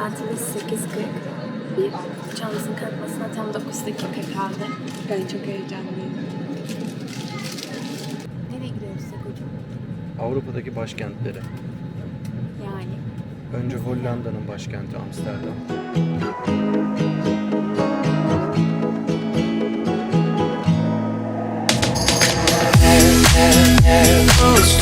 Saatimiz 8.40. Bir uçağımızın kalkmasına tam 9 dakika kaldı. Ben çok heyecanlıyım. Nereye gidiyoruz Sekocuğum? Avrupa'daki başkentleri. Yani. Önce Hollanda'nın başkenti Amsterdam. Sonra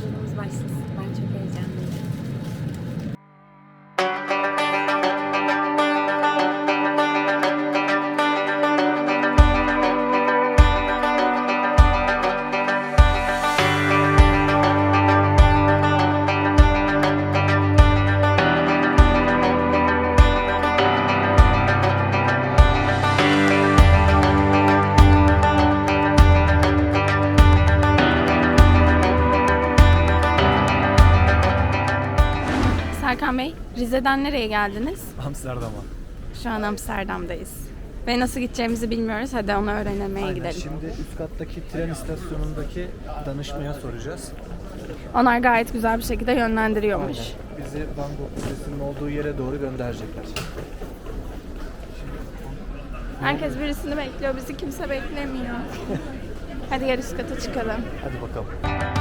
Yolculuğumuz başlasın. Ben çok heyecanlıyım. Bey, Rize'den nereye geldiniz? Amsterdam'a. Şu an Amsterdam'dayız. Ve nasıl gideceğimizi bilmiyoruz. Hadi onu öğrenmeye Aynen. gidelim. Şimdi üst kattaki tren istasyonundaki danışmaya soracağız. Onlar gayet güzel bir şekilde yönlendiriyormuş. Bizi Van Gogh Müzesi'nin olduğu yere doğru gönderecekler. Herkes birisini bekliyor, bizi kimse beklemiyor. Hadi üst kata çıkalım. Hadi bakalım.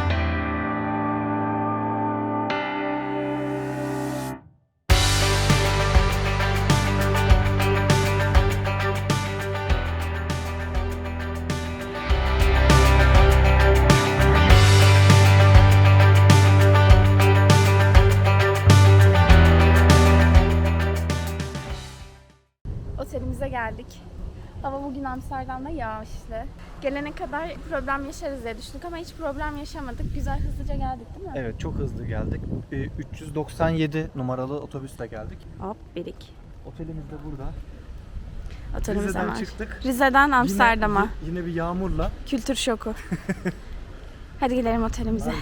Amsterdam'da yağışlı. Gelene kadar problem yaşarız diye düşündük ama hiç problem yaşamadık. Güzel hızlıca geldik değil mi? Evet çok hızlı geldik. Ee, 397 numaralı otobüsle geldik. Hop birik. Otelimiz de burada. Otelimize Rize'den var. çıktık. Rize'den Amsterdam'a. Yine, yine bir yağmurla. Kültür şoku. Hadi gidelim otelimize.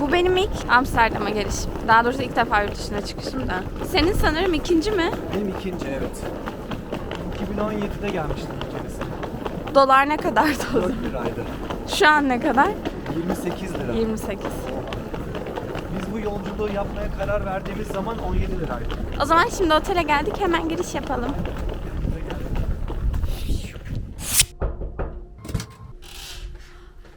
Bu benim ilk Amsterdam'a gelişim. Daha doğrusu ilk defa yurt dışına çıkışım da. Senin sanırım ikinci mi? Benim ikinci evet. 2017'de gelmiştim. Dolar ne kadar o 4 liraydı. Şu an ne kadar? 28 lira. 28. Biz bu yolculuğu yapmaya karar verdiğimiz zaman 17 liraydı. O zaman şimdi otele geldik hemen giriş yapalım.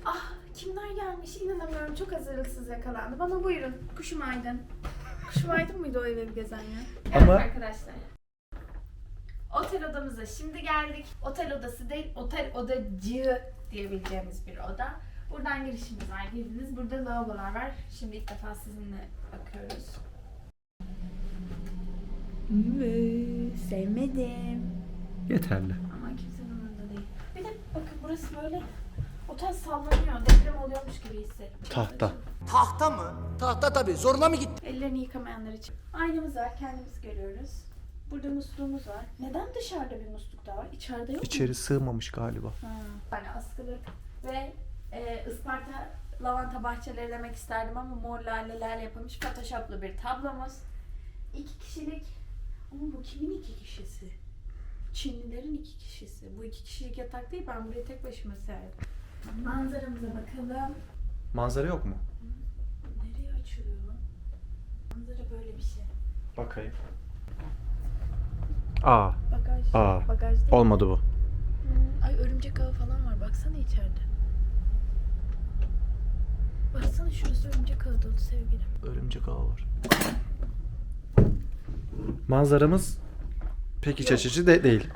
Ah kimler gelmiş inanamıyorum çok hazırlıksız yakalandım ama buyurun kuşum aydın. Kuşum aydın mıydı o evi gezen ya? Evet Ama- arkadaşlar. Otel odamıza şimdi geldik. Otel odası değil, otel odacığı diyebileceğimiz bir oda. Buradan girişimiz var. Girdiniz. Burada lavabolar var. Şimdi ilk defa sizinle bakıyoruz. Sevmedim. Yeterli. Ama kimsenin umurunda değil. Bir de bakın burası böyle otel sallanıyor. Deprem oluyormuş gibi hissettim. Tahta. Tahta mı? Tahta tabii. Zoruna mı gitti? Ellerini yıkamayanlar için. Aynamız var. Kendimizi görüyoruz. Burada musluğumuz var. Neden dışarıda bir musluk daha var? İçeride yok mu? İçeri sığmamış galiba. Ha. Yani askılık ve e, Isparta lavanta bahçeleri demek isterdim ama mor lalelerle yapılmış photoshoplu bir tablomuz. İki kişilik. Ama bu kimin iki kişisi? Çinlilerin iki kişisi. Bu iki kişilik yatak değil ben burayı tek başıma serdim. Manzaramıza bakalım. Manzara yok mu? Nereye açılıyor? Manzara böyle bir şey. Bakayım. Aa, Bagaj. Aa, Bagaj değil. olmadı bu. Hmm, Ay örümcek ağı falan var. Baksana içeride. Baksana şurası örümcek ağı dolu sevgilim. Örümcek ağı var. Manzaramız pek iç açıcı de değil.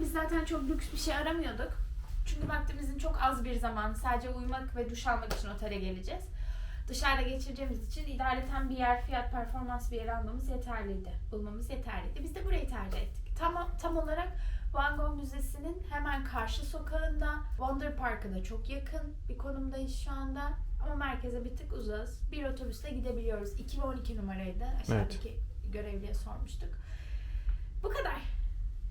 Biz zaten çok lüks bir şey aramıyorduk. Çünkü vaktimizin çok az bir zaman sadece uyumak ve duş almak için otele geleceğiz. Dışarıda geçireceğimiz için idareten bir yer, fiyat performans bir yer almamız yeterliydi. Bulmamız yeterliydi. Biz de burayı tercih ettik. Tam, tam olarak Van Gogh Müzesi'nin hemen karşı sokağında, Wonder Park'a da çok yakın bir konumdayız şu anda. Ama merkeze bir tık uzağız. Bir otobüste gidebiliyoruz. 2 ve 12 numaraydı. Aşağıdaki görevliye sormuştuk. Bu kadar.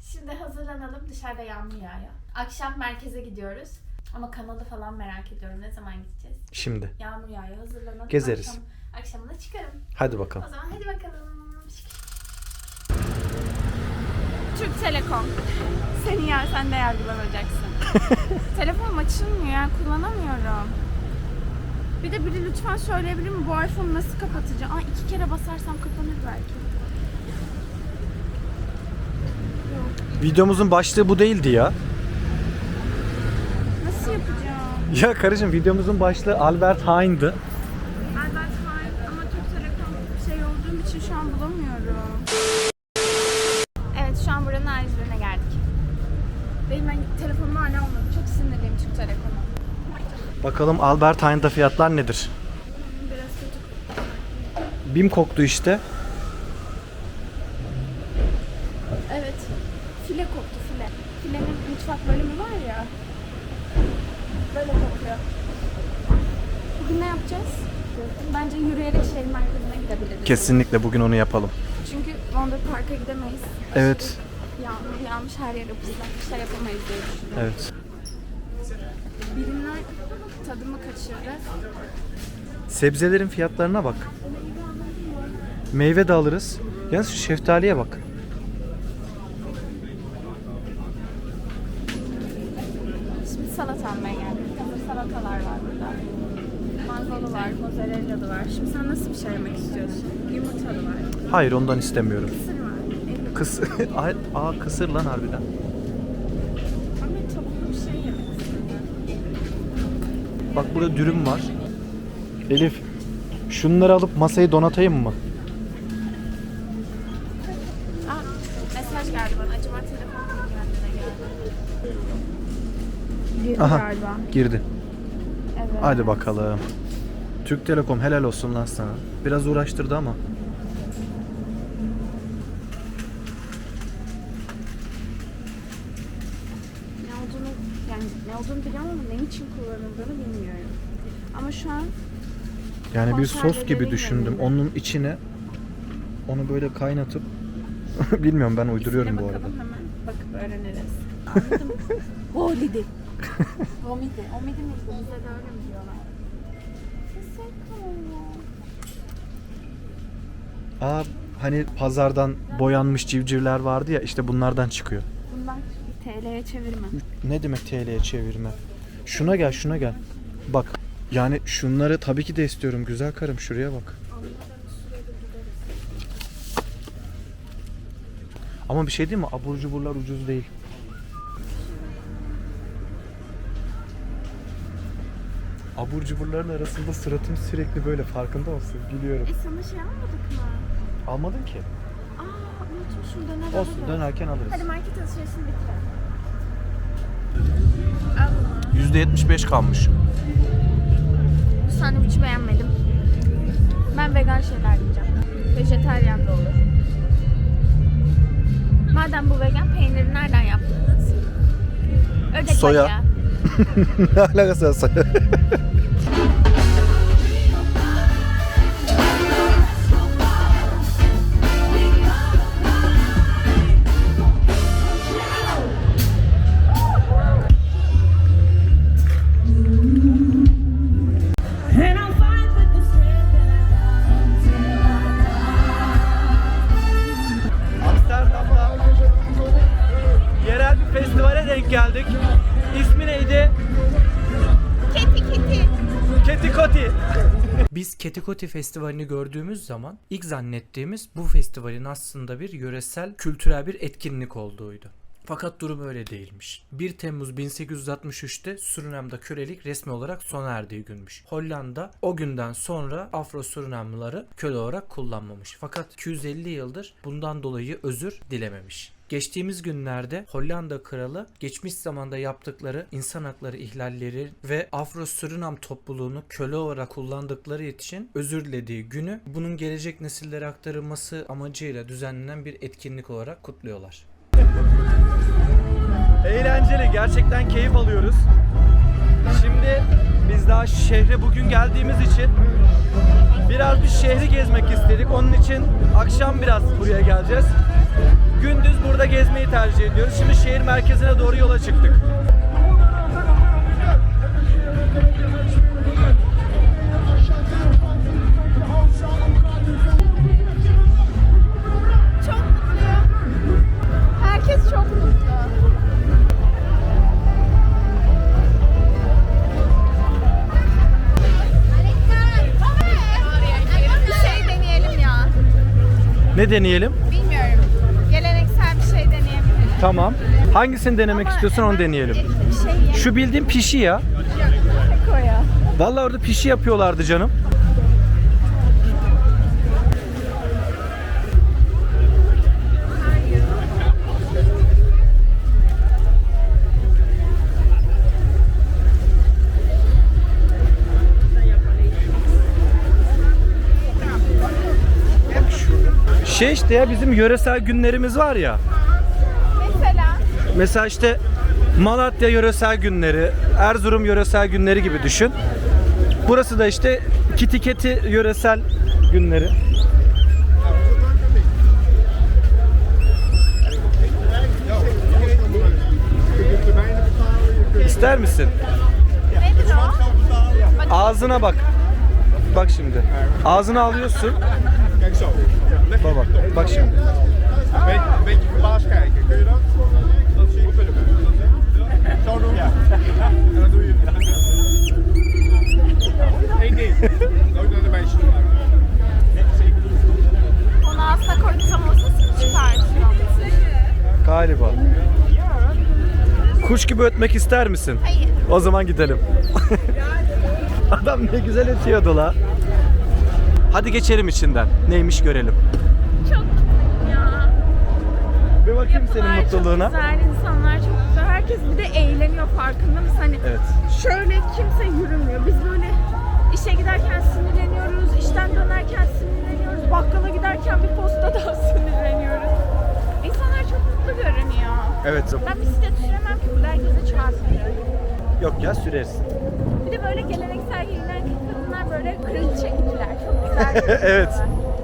Şimdi hazırlanalım. Dışarıda yağmur yağıyor. Akşam merkeze gidiyoruz. Ama kanalı falan merak ediyorum. Ne zaman gideceğiz? Şimdi. Yağmur yağıyor. Hazırlanalım. Gezeriz. Akşam, akşamına çıkarım. Hadi bakalım. O zaman hadi bakalım. Türk Telekom. Seni yer, sen de yargılanacaksın. Telefonum açılmıyor yani kullanamıyorum. Bir de biri lütfen söyleyebilir mi bu iPhone nasıl kapatacağım? Aa iki kere basarsam kapanır belki. Videomuzun başlığı bu değildi ya. Nasıl yapacağım? Ya karıcığım videomuzun başlığı Albert Heijn'dı. Albert Heijn ama Türk Telekom şey olduğum için şu an bulamıyorum. Evet şu an buranın ayrıcılığına geldik. Benim ben telefonum hala olmadı. Çok sinirliyim Türk Telekom'a. Bakalım Albert Heijn'da fiyatlar nedir? Biraz kötü. Bim koktu işte. Evet. File koktu file. Filenin mutfak bölümü var ya. Böyle kokuyor. Bugün ne yapacağız? Bence yürüyerek şehir merkezine gidebiliriz. Kesinlikle bugün onu yapalım. Çünkü Wonder Park'a gidemeyiz. Evet. Yağmur yağmış her yeri ıslak. Bir şey yapamayız diye düşünüyorum. Evet. Birimler tadımı kaçırdı. Sebzelerin fiyatlarına bak. Meyve de alırız. Yalnız şu şeftaliye bak. Şimdi salata almaya geldik. Hazır salatalar var burada. Mangalı var, mozzarella'lı var. Şimdi sen nasıl bir şey yemek istiyorsun? Yumurtalı var. Hayır ondan istemiyorum. Mısır var. Kıs Ay, Aa kısır lan harbiden. Ama tavuklu bir şey yemek. Bak burada dürüm var. Elif şunları alıp masayı donatayım mı? Aa, mesaj geldi bana. Acaba telefon mu kendine geldi? Girdi Aha. galiba. Girdi. Evet. Hadi bakalım. Türk Telekom helal olsun lan sana. Biraz uğraştırdı ama. Ne olduğunu, yani ne olduğunu biliyorum ama ne için kullanıldığını bilmiyorum. Ama şu an Yani bir sos gibi düşündüm. yanında. Onun içine onu böyle kaynatıp Bilmiyorum ben uyduruyorum bu arada. bakalım hemen. Bakıp öğreniriz. Anladın mı? Holidi. Homidi. Homidi miydi? Bize de öyle mi diyorlar? Aa hani pazardan boyanmış civcivler vardı ya işte bunlardan çıkıyor. Bunlar TL'ye çevirme. Ne demek TL'ye çevirme? Şuna gel şuna gel. Bak yani şunları tabii ki de istiyorum güzel karım şuraya bak. Ama bir şey değil mi? Abur cuburlar ucuz değil. Abur cuburların arasında suratım sürekli böyle farkında mısın? Gülüyorum. E sana şey almadık mı? Almadın ki. Aa unutmuşum döner Olsun alırız. dönerken alırız. Hadi market alışverişini bitirelim. Al bunu. %75 kalmış. Bu sandviçi beğenmedim. Ben vegan şeyler yiyeceğim. Vejetaryen de olur. Madem bu vegan peyniri nereden yaptınız? Ördek Soya. bacağı. Ne alakası var sana? Amsterdam'da Ketikoti Festivali'ni gördüğümüz zaman ilk zannettiğimiz bu festivalin aslında bir yöresel kültürel bir etkinlik olduğuydu. Fakat durum öyle değilmiş. 1 Temmuz 1863'te Surinam'da kölelik resmi olarak sona erdiği günmüş. Hollanda o günden sonra Afro Surinamlıları köle olarak kullanmamış. Fakat 250 yıldır bundan dolayı özür dilememiş. Geçtiğimiz günlerde Hollanda kralı geçmiş zamanda yaptıkları insan hakları ihlalleri ve Afro Surinam topluluğunu köle olarak kullandıkları için özür dilediği günü bunun gelecek nesillere aktarılması amacıyla düzenlenen bir etkinlik olarak kutluyorlar. Eğlenceli, gerçekten keyif alıyoruz. Şimdi biz daha şehre bugün geldiğimiz için biraz bir şehri gezmek istedik. Onun için akşam biraz buraya geleceğiz. Gündüz burada gezmeyi tercih ediyoruz. Şimdi şehir merkezine doğru yola çıktık. Çok mutlu. Tamam. Hangisini denemek istiyorsan onu deneyelim. Şey. Şu bildiğim pişi ya. koya. Vallahi orada pişi yapıyorlardı canım. Şey işte ya bizim yöresel günlerimiz var ya. Mesela işte Malatya yöresel günleri, Erzurum yöresel günleri gibi düşün. Burası da işte Kitiketi yöresel günleri. İster misin? Ağzına bak. Bak şimdi. Ağzına alıyorsun. Bak bak. Bak şimdi. een Onu ağzına koysam o sesini çıkar. Galiba. Kuş gibi ötmek ister misin? Hayır. O zaman gidelim. Adam ne güzel ötüyordu la. Hadi geçelim içinden. Neymiş görelim. Çok ya. Bir bakayım senin mutluluğuna. Çok güzel, insanlar çok güzel. Herkes bir de eğleniyor farkında mısın? Hani Evet. şöyle kimse yürümüyor. Biz böyle işe giderken sinirleniyoruz, işten dönerken sinirleniyoruz, bakkala giderken bir posta daha sinirleniyoruz. İnsanlar çok mutlu görünüyor. Evet. Ben bisiklet süremem ki burada herkese çarpıyor. Yok ya sürersin. Bir de böyle geleneksel giyinen kadınlar böyle kraliçe gibiler. Çok güzel. Evet. görünüyorlar.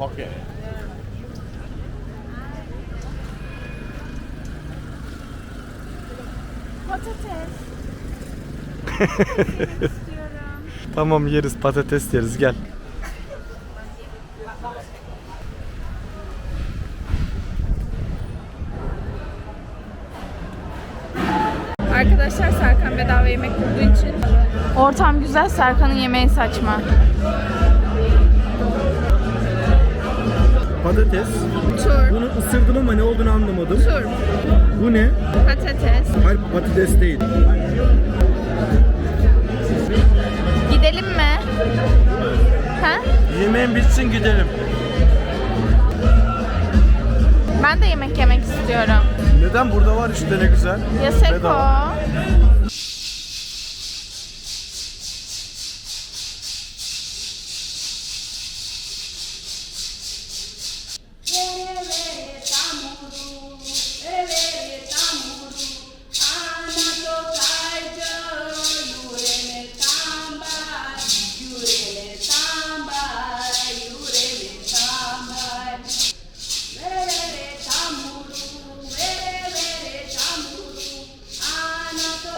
Okay. Patates. istiyorum. Tamam yeriz patates yeriz gel. Arkadaşlar Serkan bedava yemek bulduğu için ortam güzel Serkan'ın yemeği saçma. Patates. Tur, Bunu ısırdım ama ne olduğunu anlamadım. tur, Bu ne? patates. Hayır patates değil. Ha? Yemeğin bitsin gidelim. Ben de yemek yemek istiyorum. Neden? Burada var işte ne güzel. Yaseko. Bedava. much.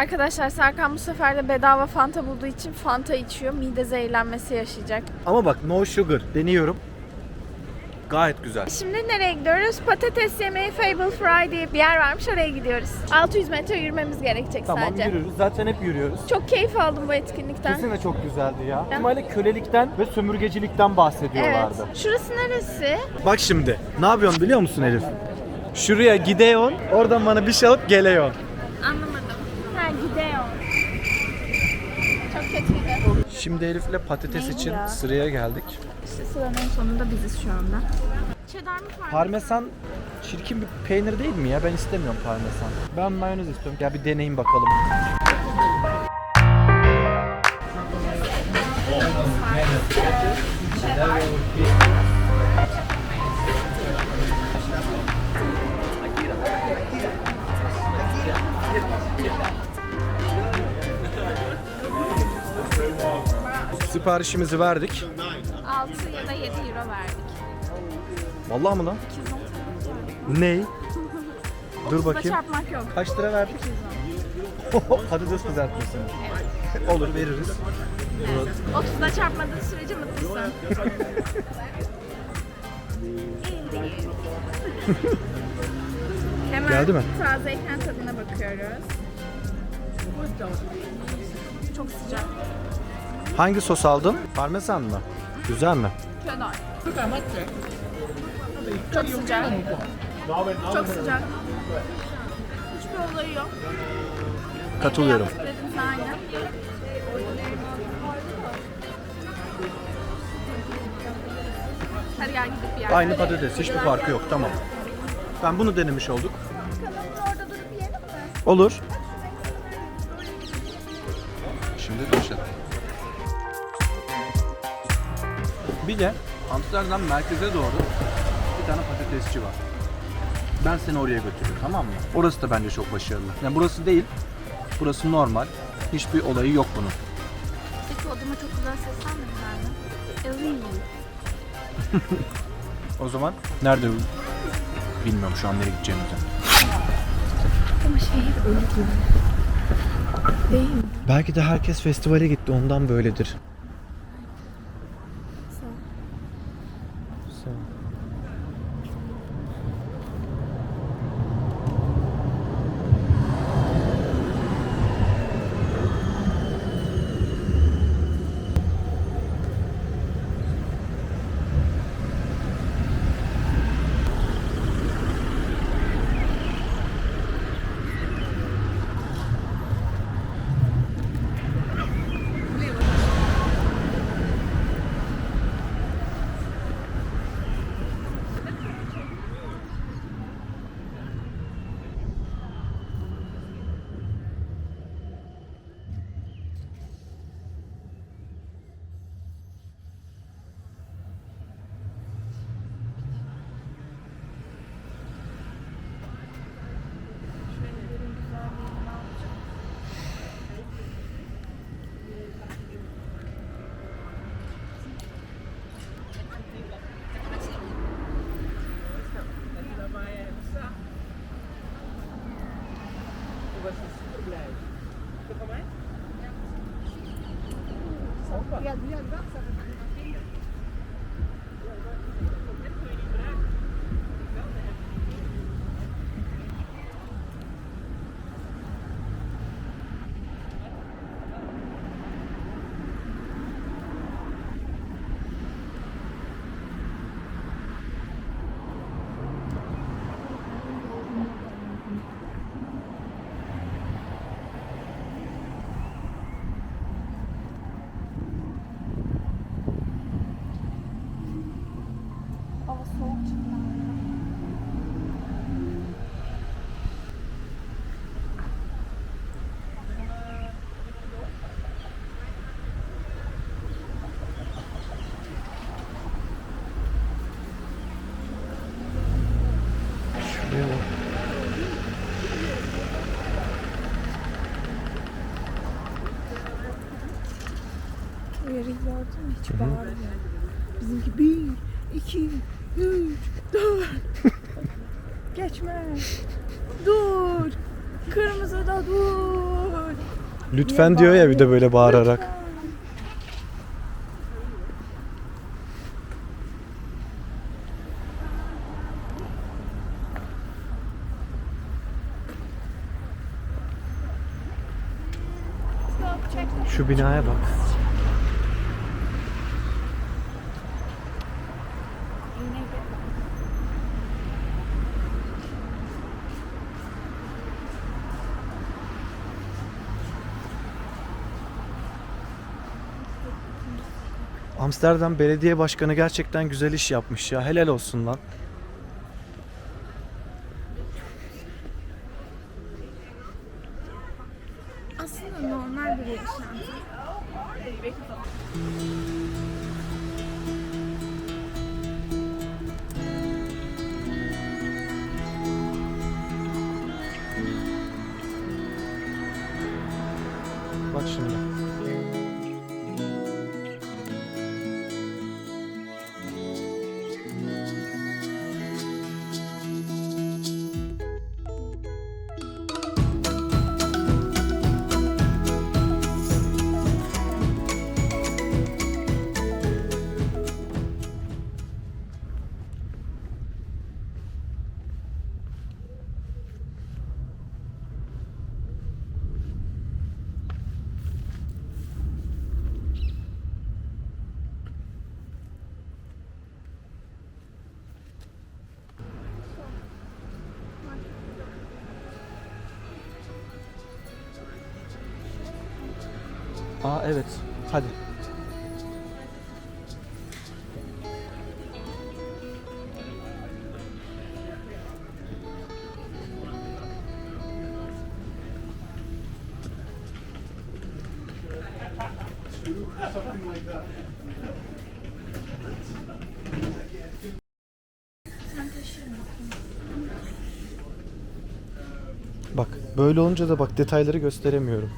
Arkadaşlar Serkan bu sefer de bedava Fanta bulduğu için Fanta içiyor. Mide zehirlenmesi yaşayacak. Ama bak no sugar deniyorum. Gayet güzel. Şimdi nereye gidiyoruz? Patates yemeği Fable Fry diye bir yer varmış. Oraya gidiyoruz. 600 metre yürümemiz gerekecek Tamam sadece. yürüyoruz. Zaten hep yürüyoruz. Çok keyif aldım bu etkinlikten. Kesin de çok güzeldi ya. İhtimalle kölelikten ve sömürgecilikten bahsediyorlardı. Evet. Şurası neresi? Bak şimdi ne yapıyorsun biliyor musun Elif? Şuraya gideyon, oradan bana bir şey alıp geleyon. Anlamadım. Ha gidiyor. Çok kötüydü. Şimdi Elif'le patates Neydi için ya? sıraya geldik. İşte sıranın sonunda biziz şu anda. Cheddar mı var? Parmesan çirkin bir peynir değil mi ya? Ben istemiyorum parmesan. Ben mayonez istiyorum. Ya bir deneyin bakalım. Siparişimizi verdik. 6 ya da 7 euro verdik. Vallahi mı lan? Ney? Dur bakayım. çarpmak yok. Kaç lira verdik? Patates kızartması. Olur veririz. 30'da çarpmadığın sürece mutlusun. Hemen Geldi mi? tazeyken tadına bakıyoruz. Çok sıcak. Hangi sos aldın? Parmesan mı? Güzel mi? Cheddar. Çok sıcak. Çok sıcak. Hiçbir olayı yok. Katılıyorum. Dedim aynen. Hadi gel gidip bir yer. Aynı patates. Hiçbir farkı yok. Tamam. Ben bunu denemiş olduk. Orada durup yiyelim mi? Olur. Bir de Amsterdam merkeze doğru bir tane patatesçi var. Ben seni oraya götürürüm tamam mı? Orası da bence çok başarılı. Yani burası değil. Burası normal. Hiçbir olayı yok bunun. Peki o adama çok güzel seslenmediler mi? Elin. O zaman nerede? Bilmiyorum şu an nereye gideceğimizi. Ama şehir öyle gibi. Değil mi? Belki de herkes festivale gitti ondan böyledir. Mü? Hiç bağırmıyor. Bizimki bir, iki, üç, dört. Geçme. Dur. Kırmızıda dur. Lütfen diyor ya bir de böyle bağırarak. Şu binaya bak. Amsterdam Belediye Başkanı gerçekten güzel iş yapmış ya. Helal olsun lan. Aa evet. Hadi. Bak böyle olunca da bak detayları gösteremiyorum.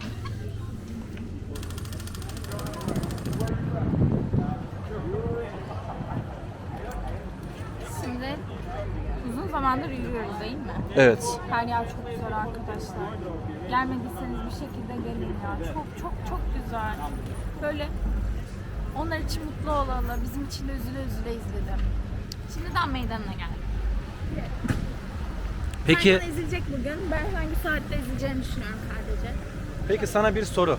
Şimdi uzun zamandır yürüyoruz değil mi? Evet. Her yer çok güzel arkadaşlar. Gelmediyseniz bir şekilde gelin ya. Çok çok çok güzel. Böyle onlar için mutlu olanlar bizim için de üzüle üzüle izledim. Şimdiden meydanına geldim. Peki Meydan ezilecek bugün. Ben hangi saatte ezileceğini düşünüyorum sadece. peki sana bir soru.